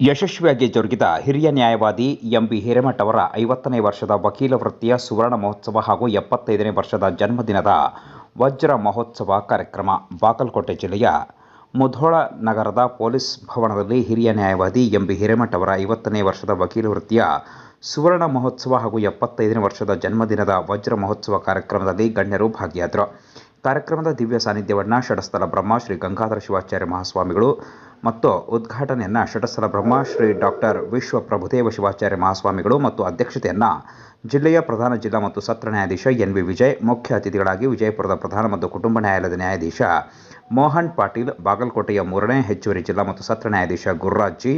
ಯಶಸ್ವಿಯಾಗಿ ಜರುಗಿದ ಹಿರಿಯ ನ್ಯಾಯವಾದಿ ಎಂ ಬಿ ಹಿರೇಮಠ್ ಅವರ ಐವತ್ತನೇ ವರ್ಷದ ವಕೀಲ ವೃತ್ತಿಯ ಸುವರ್ಣ ಮಹೋತ್ಸವ ಹಾಗೂ ಎಪ್ಪತ್ತೈದನೇ ವರ್ಷದ ಜನ್ಮದಿನದ ವಜ್ರ ಮಹೋತ್ಸವ ಕಾರ್ಯಕ್ರಮ ಬಾಗಲಕೋಟೆ ಜಿಲ್ಲೆಯ ಮುಧೋಳ ನಗರದ ಪೊಲೀಸ್ ಭವನದಲ್ಲಿ ಹಿರಿಯ ನ್ಯಾಯವಾದಿ ಎಂ ಬಿ ಹಿರೇಮಠ್ ಅವರ ಐವತ್ತನೇ ವರ್ಷದ ವಕೀಲ ವೃತ್ತಿಯ ಸುವರ್ಣ ಮಹೋತ್ಸವ ಹಾಗೂ ಎಪ್ಪತ್ತೈದನೇ ವರ್ಷದ ಜನ್ಮದಿನದ ವಜ್ರ ಮಹೋತ್ಸವ ಕಾರ್ಯಕ್ರಮದಲ್ಲಿ ಗಣ್ಯರು ಭಾಗಿಯಾದರು. ಕಾರ್ಯಕ್ರಮದ ದಿವ್ಯ ಸಾನ್ನಿಧ್ಯವನ್ನು ಷಡಸ್ಥಲ ಬ್ರಹ್ಮ ಶ್ರೀ ಗಂಗಾಧರ ಶಿವಾಚಾರ್ಯ ಮಹಾಸ್ವಾಮಿಗಳು ಮತ್ತು ಉದ್ಘಾಟನೆಯನ್ನು ಷಟಸ್ಥಲ ಬ್ರಹ್ಮ ಶ್ರೀ ಡಾಕ್ಟರ್ ವಿಶ್ವ ಪ್ರಭುದೇವ ಶಿವಾಚಾರ್ಯ ಮಹಾಸ್ವಾಮಿಗಳು ಮತ್ತು ಅಧ್ಯಕ್ಷತೆಯನ್ನು ಜಿಲ್ಲೆಯ ಪ್ರಧಾನ ಜಿಲ್ಲಾ ಮತ್ತು ಸತ್ರ ನ್ಯಾಯಾಧೀಶ ಎನ್ ವಿ ವಿಜಯ್, ಮುಖ್ಯ ಅತಿಥಿಗಳಾಗಿ ವಿಜಯಪುರದ ಪ್ರಧಾನ ಮತ್ತು ಕುಟುಂಬ ನ್ಯಾಯಾಲಯದ ನ್ಯಾಯಾಧೀಶ ಮೋಹನ್ ಪಾಟೀಲ್, ಬಾಗಲಕೋಟೆಯ ಮೂರನೇ ಹೆಚ್ಚುವರಿ ಜಿಲ್ಲಾ ಮತ್ತು ಸತ್ರ ನ್ಯಾಯಾಧೀಶ ಗುರುರಾಜ್ ಜಿ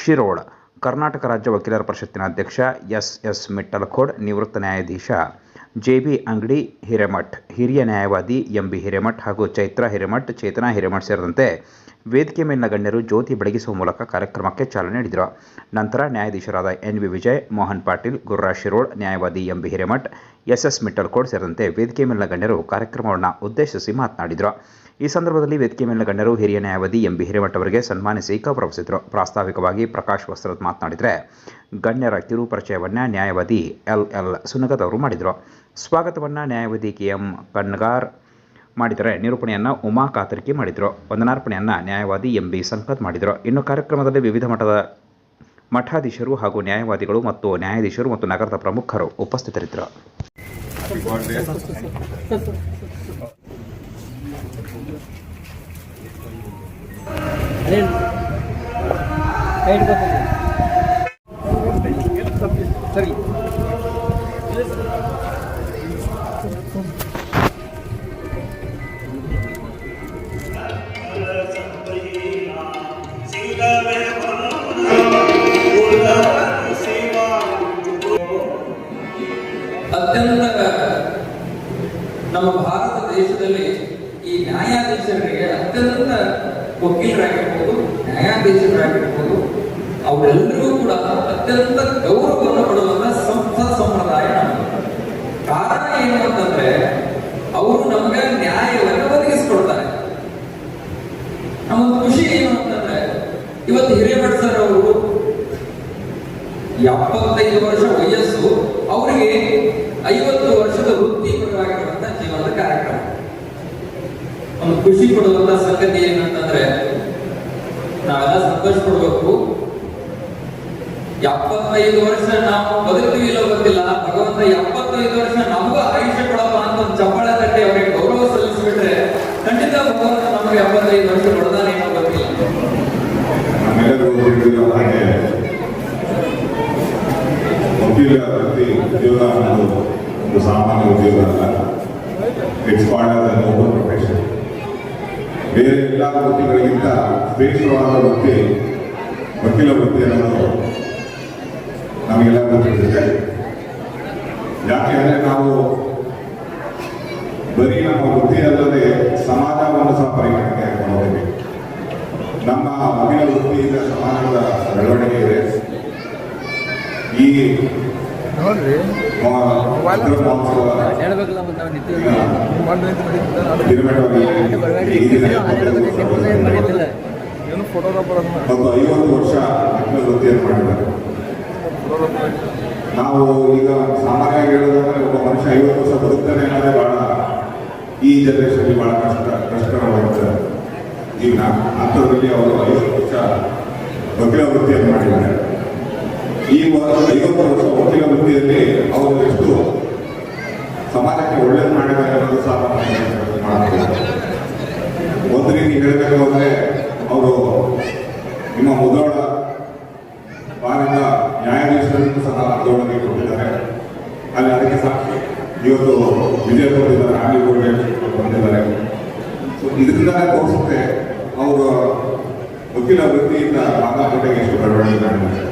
ಶಿರೋಳ್, ಕರ್ನಾಟಕ ರಾಜ್ಯ ವಕೀಲರ ಪರಿಷತ್ತಿನ ಅಧ್ಯಕ್ಷ ಎಸ್ ಎಸ್ ಮಿಟ್ಟಲಖೋಡ್ ನಿವೃತ್ತ ನ್ಯಾಯಾಧೀಶ ಜೆ ಬಿ ಅಂಗಡಿ ಹಿರೇಮಠ್, ಹಿರಿಯ ನ್ಯಾಯವಾದಿ ಎಂ ಬಿ ಹಿರೇಮಠ್ ಹಾಗೂ ಚೈತ್ರಾ ಹಿರೇಮಠ್, ಚೇತನಾ ಹಿರೇಮಠ್ ಸೇರಿದಂತೆ ವೇದಿಕೆ ಮೇಲಿನ ಗಣ್ಯರು ಜ್ಯೋತಿ ಬೆಳಗಿಸುವ ಮೂಲಕ ಕಾರ್ಯಕ್ರಮಕ್ಕೆ ಚಾಲನೆ ನೀಡಿದರು. ನಂತರ ನ್ಯಾಯಾಧೀಶರಾದ ಎನ್ ವಿ ವಿಜಯ್, ಮೋಹನ್ ಪಾಟೀಲ್, ಗುರುರಾಜ್ ಶಿರೋಳ್, ನ್ಯಾಯವಾದಿ M B Hiremath, S S Mittalkod ಸೇರಿದಂತೆ ವೇದಿಕೆ ಮೇಲಿನ ಗಣ್ಯರು ಕಾರ್ಯಕ್ರಮವನ್ನು ಉದ್ದೇಶಿಸಿ ಮಾತನಾಡಿದರು. ಈ ಸಂದರ್ಭದಲ್ಲಿ ವೇದಿಕೆ ಮೇಲಿನ ಗಣ್ಯರು, ಹಿರಿಯ ನ್ಯಾಯವಾದಿ ಎಂ. ಬಿ. ಹಿರೇಮಠ್ ಅವರಿಗೆ ಸನ್ಮಾನಿಸಿ ಗೌರವಿಸಿದರು ಪ್ರಾಸ್ತಾವಿಕವಾಗಿ ಪ್ರಕಾಶ್ ವಸ್ತ್ರದ್ ಮಾತನಾಡಿದರೆ ಗಣ್ಯರ ಕಿರು ಪರಿಚಯವನ್ನು ನ್ಯಾಯವಾದಿ ಎಲ್. ಎಲ್. ಸುನಗತ್ ಅವರು ಮಾಡಿದರು. ಸ್ವಾಗತವನ್ನು ನ್ಯಾಯವಾದಿ ಕೆ ಎಂ ಕಣ್ಗಾರ್ ಮಾಡಿದರೆ ನಿರೂಪಣೆಯನ್ನು ಉಮಾ ಕಾತರ್ಕಿ ಮಾಡಿದರು. ವಂದನಾರ್ಪಣೆಯನ್ನು ನ್ಯಾಯವಾದಿ ಎಂ. ಬಿ. ಸಂಕತ್ ಮಾಡಿದರು. ಇನ್ನು ಕಾರ್ಯಕ್ರಮದಲ್ಲಿ ವಿವಿಧ ಮಠದ ಮಠಾಧೀಶರು ಹಾಗೂ ನ್ಯಾಯವಾದಿಗಳು ಮತ್ತು ನ್ಯಾಯಾಧೀಶರು ಮತ್ತು ನಗರದ ಪ್ರಮುಖರು ಉಪಸ್ಥಿತರಿದ್ದರು. ಸರಿ ಅತ್ಯಂತ ನಮ್ಮ ಭಾರತ ದೇಶದಲ್ಲಿ ಈ ನ್ಯಾಯಾಧೀಶರಿಗೆ ಅತ್ಯಂತ ವಕೀಲರಾಗಿರ್ಬೋದು, ನ್ಯಾಯಾಧೀಶರಾಗಿರ್ಬೋದು, ಅವರೆಲ್ಲರೂ ಕೂಡ ಅತ್ಯಂತ ಗೌರವವನ್ನು ಪಡುವಂತ ಸಂಸತ್ ಸಂಪ್ರದಾಯ ಕಾರಣ ಏನು ಅಂತಂದ್ರೆ, ಅವರು ನಮಗೆ ನ್ಯಾಯವನ್ನು ಒದಗಿಸಿಕೊಡ್ತಾರೆ. ನಮ್ಮ ಖುಷಿ ಏನು ಅಂತಂದ್ರೆ, ಇವತ್ತು ಹಿರೇಮಠ ಸರ್ ಅವರು ಎಪ್ಪತ್ತೈದು ವರ್ಷ ವಯಸ್ಸು, ಅವರಿಗೆ ಐವತ್ತು ವರ್ಷದ ವೃತ್ತಿಪರವಾಗಿರುವಂತ ಜೀವನದ ಕಾರ್ಯಕ್ರಮ ಒಂದು ಖುಷಿ ಕೊಡುವಂತ ಸಂಗತಿ ಏನಂತಂದ್ರೆ, ನಾವೆಲ್ಲ ಸಂತೋಷ ಪಡ್ಬೇಕು ಎಪ್ಪತ್ತೈದು ವರ್ಷ ನಾವು ಬದುಕ್ತೀವಿ ಇಲ್ಲೋ ಗೊತ್ತಿಲ್ಲ. ಭಗವಂತ ಎಪ್ಪತ್ತೈದು ವರ್ಷ ನಮಗೂ ಆಯುಷ್ಯ ಕೊಡಪ್ಪ ಅಂತ ಒಂದು ಚಪ್ಪಾಳೆ ತಟ್ಟಿ ಅವರಿಗೆ ಗೌರವ ಸಲ್ಲಿಸಿಬಿಟ್ರೆ ಖಂಡಿತ ಭಗವಂತ ನಮಗೆ ಎಪ್ಪತ್ತೈದು ವರ್ಷ ಕೊಡದಾನೆ ಏನೋ ಗೊತ್ತಿಲ್ಲ. ಉದ್ಯೋಗ ಅನ್ನೋದು ಒಂದು ಸಾಮಾನ್ಯ ಉದ್ಯೋಗ ಅಲ್ಲ. It's part of the noble profession ಬೇರೆ ಎಲ್ಲ ವೃತ್ತಿಗಳಿಗಿಂತ ಶ್ರೇಷ್ಠವಾದ ವೃತ್ತಿ ವಕೀಲ ವೃತ್ತಿ ಅನ್ನೋದು ನಮಗೆಲ್ಲ ಗೊತ್ತಿರುತ್ತೆ ಯಾಕೆ ಅಂದರೆ ನಾವು ಬರೀ ನಮ್ಮ ವೃತ್ತಿ ಅಲ್ಲದೆ ಸಮಾಜವನ್ನು ಸಹ ಪರಿಗಣನೆಗೆ ಹಾಕೊಂಡು ನಮ್ಮ ವಕೀಲ ವೃತ್ತಿಯಿಂದ ಸಮಾಜದ ಬೆಳವಣಿಗೆ ಇದೆ. ಈ ಏನು ಫೋಟೋಗ್ರಾಫರ್ ಐವತ್ತು ವರ್ಷ ನಾವು ಈಗ ಸಾಮಾನ್ಯವಾಗಿ ಹೇಳೋದಾದ್ರೆ ಒಬ್ಬ ಮನುಷ್ಯ ಐವತ್ತು ವರ್ಷ ಬದುಕ್ತಾನೆ ಅನ್ನೋದೇ ಬಹಳ ಈ ಜನರೇಷನ್ ಬಹಳ ಕಷ್ಟ ಕಷ್ಟಕರವಾದ ಜೀವನ ಅಂಥದ್ರಲ್ಲಿ ಅವರು ಐವತ್ತು ವರ್ಷ ವಕೀಲ ವೃತ್ತಿಯನ್ನು ಮಾಡಿದ್ದಾರೆ. ಈ ಐವತ್ತು ವರ್ಷ ವಕೀಲ ವೃತ್ತಿಯಲ್ಲಿ ಅವರು ಎಷ್ಟು ಸಮಾಜಕ್ಕೆ ಒಳ್ಳೇದು ಮಾಡಿದ್ದಾರೆ ಅನ್ನೋದು ಸಹ ಒಂದು ರೀತಿ ಹೇಳಬೇಕು ಅವರು ನಿಮ್ಮ ಮುದೋಳ ಬಾರಿನ ನ್ಯಾಯಾಧೀಶರನ್ನು ಸಹ ಆಂದೋಲನಕ್ಕೆ ಕೊಟ್ಟಿದ್ದಾರೆ. ಅಲ್ಲಿ ಅದಕ್ಕೆ ಸಾಕ್ಷಿ. ಇವತ್ತು ವಿಜಯಪುರದಿಂದ ಕೂಡ ಬಂದಿದ್ದಾರೆ. ಸೊ ಇದರಿಂದ ತೋರಿಸುತ್ತೆ ಅವರು ವಕೀಲ ವೃತ್ತಿಯಿಂದ ಬಾಗಲಕೋಟೆಗೆ ಎಷ್ಟು ಬೆಳವಣಿಗೆ ಮಾಡಿದ್ದಾರೆ.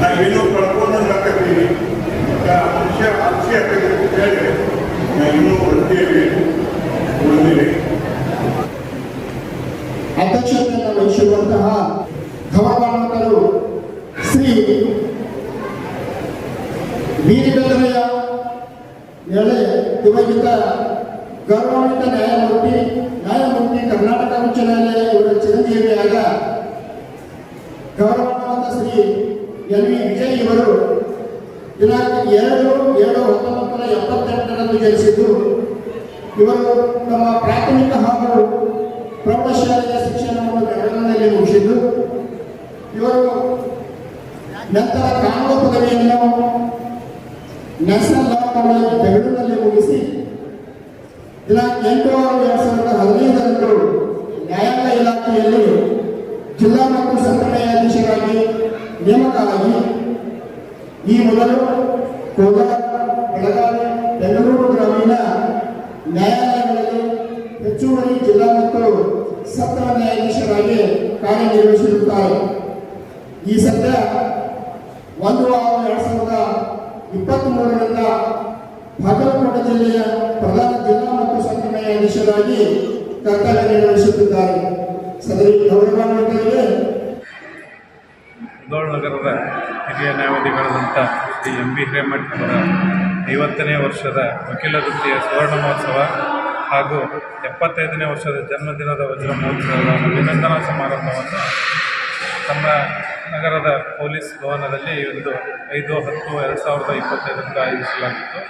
ನಾವೇನು ಕಳ್ಕೊಂಡಾಕತ್ತೀವಿ ಅಂಶ ಅಂಶ ಹೇಳಿದ್ರೆ ನಾವಿನ್ನೂ ವೃತ್ತಿಯಲ್ಲಿ ಉಳಿದಿವೆ ಅಧ್ಯಕ್ಷತೆಯನ್ನು ವಹಿಸಿರುವಂತಹ ಗೌರವಾನ್ವಿತರು ಶ್ರೀ ವೀರಭದ್ರಯ್ಯ ಎಳೆ ದಿವಂಗತ ಗೌರವಾನ್ವಿತ ನ್ಯಾಯಮೂರ್ತಿ ನ್ಯಾಯಮೂರ್ತಿ ಕರ್ನಾಟಕ ಉಚ್ಚ ನ್ಯಾಯಾಲಯ ಇವರ ಚಿರಂಜೀವಿಯಾದ ಗೌರವಾನ್ವಿತ ಶ್ರೀ ಎಲ್ ವಿ ವಿಜಯ್ ಇವರು, ದಿನಾಂಕ ಎರಡು ಏಳು ಹತ್ತೊಂಬತ್ತು ನೂರ ಎಪ್ಪತ್ತೆಂಟರಂದು ಜನಿಸಿದ್ದು, ಇವರು ತಮ್ಮ ಪ್ರಾಥಮಿಕ ಹಾಗೂ ಪ್ರೌಢಶಾಲೆಯ ಶಿಕ್ಷಣವನ್ನು ಬೆಳಗಾವಿಯಲ್ಲಿ ಮುಗಿಸಿದ್ದು, ಇವರು ನಂತರ ಕಾನೂನು ಪದವಿಯನ್ನು ನ್ಯಾಷನಲ್ ಲಾ ಕಾಲೇಜ್ ಬೆಂಗಳೂರಿನಲ್ಲಿ ಮುಗಿಸಿ, ದಿನಾಂಕ ಎಂಟು ಆರು ಎರಡು ಸಾವಿರದ ಹದಿನೈದರಂದು ನ್ಯಾಯಾಂಗ ಇಲಾಖೆಯಲ್ಲಿ ಜಿಲ್ಲಾ ಮತ್ತು ಸತ್ರ ನ್ಯಾಯಾಧೀಶರಾಗಿ ನೇಮಕವಾಗಿ ಈ ಮೊದಲು ಕೋಲಾರ, ಬೆಳಗಾವಿ, ಬೆಂಗಳೂರು ಗ್ರಾಮೀಣ ನ್ಯಾಯಾಲಯಗಳಲ್ಲಿ ಹೆಚ್ಚುವರಿ ಜಿಲ್ಲಾ ಮತ್ತು ಸತ್ರ ನ್ಯಾಯಾಧೀಶರಾಗಿ ಕಾರ್ಯನಿರ್ವಹಿಸಿರುತ್ತಾರೆ ಈ ಸದ್ಯ ಒಂದು ಆರು ಎರಡು ಸಾವಿರದ ಇಪ್ಪತ್ತ್ ಮೂರರಿಂದ ಬಾಗಲಕೋಟೆ ಜಿಲ್ಲೆಯ ಪ್ರಧಾನ ಜಿಲ್ಲಾ ಮತ್ತು ಸತ್ರ ನ್ಯಾಯಾಧೀಶರಾಗಿ ಕರ್ತವ್ಯ ನಿರ್ವಹಿಸುತ್ತಿದ್ದಾರೆ. ಸದರಿ ಗೌರವಾನ್ವಿತರಿಗೆ ನಗರದ ಹಿರಿಯ ನ್ಯಾಯವಾದಿಗಳಾದಂಥ ಶ್ರೀ ಎಂ ಬಿ ಹಿರೇಮಠ್ ಅವರ ಐವತ್ತನೇ ವರ್ಷದ ವಕೀಲ ವೃತ್ತಿಯ ಸುವರ್ಣ ಮಹೋತ್ಸವ ಹಾಗೂ ಎಪ್ಪತ್ತೈದನೇ ವರ್ಷದ ಜನ್ಮದಿನದ ವಜ್ರ ಮಹೋತ್ಸವದ ಅಭಿನಂದನಾ ಸಮಾರಂಭವನ್ನು ನಮ್ಮ ನಗರದ ಪೊಲೀಸ್ ಭವನದಲ್ಲಿ ಒಂದು ಐದು, ಹತ್ತು, ಎರಡು ಸಾವಿರದ ಇಪ್ಪತ್ತೈದರಿಂದ ಆಯೋಜಿಸಲಾಗಿತ್ತು.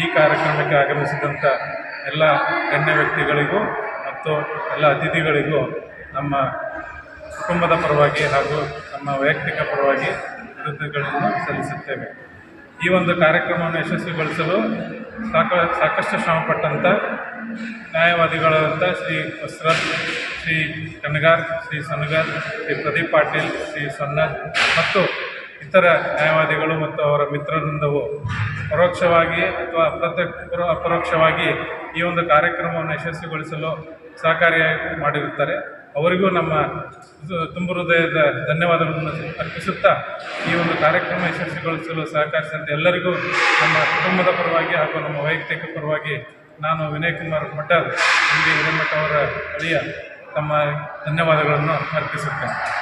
ಈ ಕಾರ್ಯಕ್ರಮಕ್ಕೆ ಆಗಮಿಸಿದಂಥ ಎಲ್ಲ ಗಣ್ಯ ವ್ಯಕ್ತಿಗಳಿಗೂ ಮತ್ತು ಎಲ್ಲ ಅತಿಥಿಗಳಿಗೂ ನಮ್ಮ ಕುಟುಂಬದ ಪರವಾಗಿ ಹಾಗೂ ನಮ್ಮ ವೈಯಕ್ತಿಕ ಪರವಾಗಿ ಕೃತಜ್ಞತೆಗಳನ್ನು ಸಲ್ಲಿಸುತ್ತೇವೆ. ಈ ಒಂದು ಕಾರ್ಯಕ್ರಮವನ್ನು ಯಶಸ್ವಿಗೊಳಿಸಲು ಸಾಕ, ಸಾಕಷ್ಟು ಶ್ರಮಪಟ್ಟಂಥ ನ್ಯಾಯವಾದಿಗಳಾದಂಥ ಶ್ರೀ ವಸ್ತ್ರದ್ ಶ್ರೀ ಕನಗಾರ್ ಶ್ರೀ ಸನಗಾರ್ ಶ್ರೀ ಪ್ರದೀಪ್ ಪಾಟೀಲ್, ಶ್ರೀ ಸನ್ನದ್ ಮತ್ತು ಇತರ ನ್ಯಾಯವಾದಿಗಳು ಮತ್ತು ಅವರ ಮಿತ್ರರಿಂದವು ಪರೋಕ್ಷವಾಗಿ ಅಥವಾ ಅಪ್ರತ್ಯ ಅಪರೋಕ್ಷವಾಗಿ ಈ ಒಂದು ಕಾರ್ಯಕ್ರಮವನ್ನು ಯಶಸ್ವಿಗೊಳಿಸಲು ಸಹಕಾರಿಯಾಗಿ ಮಾಡಿರುತ್ತಾರೆ. ಅವರಿಗೂ ನಮ್ಮ ತುಂಬ ಹೃದಯದ ಧನ್ಯವಾದಗಳನ್ನು ಅರ್ಪಿಸುತ್ತಾ ಈ ಒಂದು ಕಾರ್ಯಕ್ರಮ ಯಶಸ್ವಿಗೊಳಿಸಲು ಸಹಕರಿಸಿದಂತೆ ಎಲ್ಲರಿಗೂ ನಮ್ಮ ಕುಟುಂಬದ ಪರವಾಗಿ ಹಾಗೂ ನಮ್ಮ ವೈಯಕ್ತಿಕ ಪರವಾಗಿ ನಾನು ವಿನಯ್ ಕುಮಾರ್ ಮಠ ಇಲ್ಲಿ ಬಿ ಹಿರೇಮಠ ಅವರ ಅಳಿಯ ತಮ್ಮ ಧನ್ಯವಾದಗಳನ್ನು ಅರ್ಪಿಸುತ್ತೇನೆ.